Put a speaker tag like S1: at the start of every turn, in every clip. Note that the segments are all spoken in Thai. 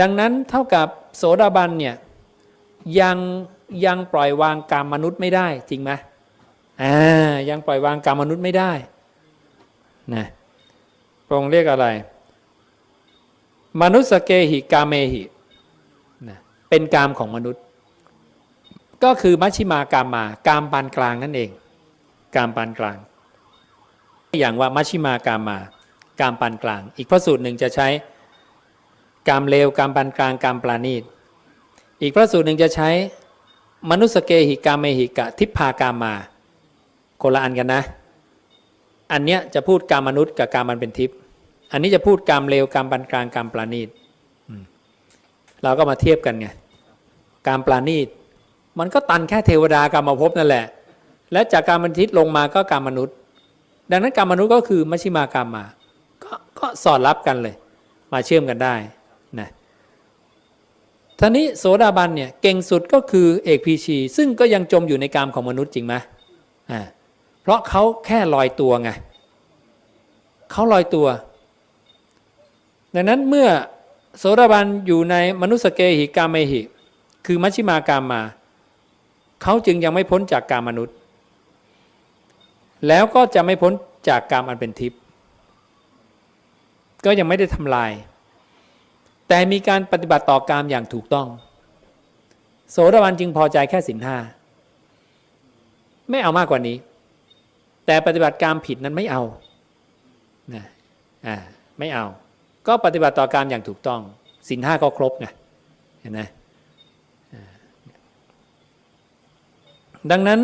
S1: ดังนั้นเท่ากับโสดาบันเนี่ยยังยังปล่อยวางกามมนุษย์ไม่ได้จริงไหมอ่ายังปล่อยวางกามมนุษย์ไม่ได้นะพระองค์เรียกอะไร มนุษย์สเกหิกาเมหินะเป็นกามของมนุษย์ ก็คือมัชชิมากามมากามปานกลางนั่นเอง กามปานกลาง อย่างว่ามัชชิมากามมากามปานกลาง อีกพระสูตรหนึ่งจะใช้ กามเลวกามปานกลางกามปราณีต อีกพระสูตรหนึ่งจะใช้มนุสเกหิกามเมหิกะทิพากามาคนละอันกันนะ อันเนี้ยจะพูดกามมนุษย์กับกามมันเป็นทิพย์อันนี้จะพูดกามเลวกามปานกลางกามปราณีตเราก็มาเทียบกันไงกามปราณีต มันก็ตันแค่เทวดากามภพนั่นแหละ และจากการบันทิตลงมาก็กามมนุษย์ ดังนั้นกามมนุษย์ก็คือมัชชิมากามมาก็ก็สอดรับกันเลย มาเชื่อมกันได้ ท่านี้โสดาบันเนี่ยเก่งสุดก็คือเอกพีชี ซึ่งก็ยังจมอยู่ในกามของมนุษย์จริงไหมอ่าเพราะเขาแค่ลอยตัวไงเขาลอยตัว ดังนั้นเมื่อโสดาบันอยู่ในมนุสเกหิกามเมหิ คือมัชชิมากามมา เขาจึงยังไม่พ้นจากกามมนุษย์ แล้วก็จะไม่พ้นจากกามอันเป็นทิพย์ก็ยังไม่ได้ทำลาย แต่มีการปฏิบัติต่อกามอย่างถูกต้อง โสดาบันจึงพอใจแค่สินห้าไม่เอามากกว่านี้ แต่ปฏิบัติกามผิดนั้นไม่เอานะอ่าไม่เอา ก็ปฏิบัติต่อกามอย่างถูกต้องสินห้าก็ครบไงเห็นไหมดังนั้น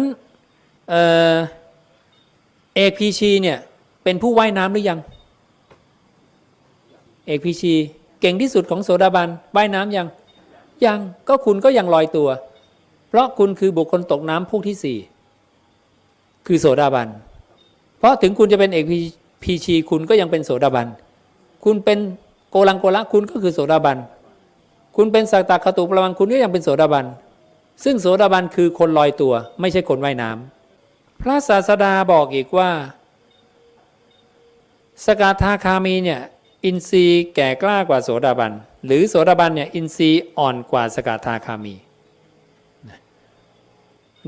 S1: เอ่อเอกพีชีเนี่ยเป็นผู้ว่ายน้ำหรือยัง เอกพีชี เก่งที่สุดของโสดาบันว่ายน้ำยัง ยังก็คุณก็ยังลอยตัว เพราะคุณคือบุคคลตกน้ำพวกที่สี่คือโสดาบัน เพราะถึงคุณจะเป็นเอกพีชีคุณก็ยังเป็นโสดาบัน คุณเป็นโกลังโกละคุณก็คือโสดาบัน คุณเป็นสักตาคตุประมังคุณก็ยังเป็นโสดาบัน ซึ่งโสดาบันคือคนลอยตัว ไม่ใช่คนว่ายน้ำพระศาสดาบอกอีกว่า สกาทาคามีเนี่ย อินทรีย์แก่กล้ากว่าโสดาบัน หรือโสดาบันเนี่ยอินทรีย์อ่อนกว่าสกทาคามี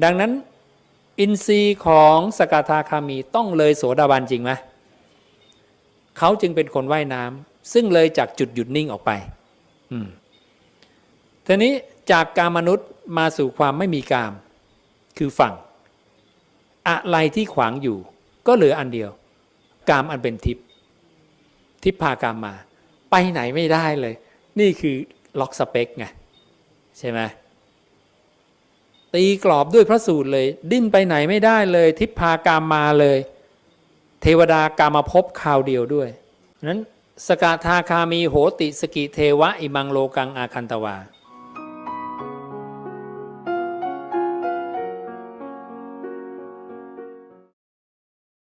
S1: ดังนั้นอินทรีย์ของสกทาคามีต้องเลยโสดาบันจริงไหมเขาจึงเป็นคนว่ายน้ำซึ่งเลยจากจุดหยุดนิ่งออกไปอืมทีนี้จากการมนุษย์มาสู่ความไม่มีกาม คือฝั่ง อะไรที่ขวางอยู่ ก็เหลืออันเดียว กามอันเป็นทิพย์ ทิพพากามมา ไปไหนไม่ได้เลย นี่คือล็อกสเปกไงใช่ไหมตีกรอบด้วยพระสูตรเลย ดิ้นไปไหนไม่ได้เลย ทิพพากามมาเลย เทวดากามาพบคราวเดียวด้วยนั้นสกทาคามีโหติสกิเทวะ อิมังโลกังอาคันตวา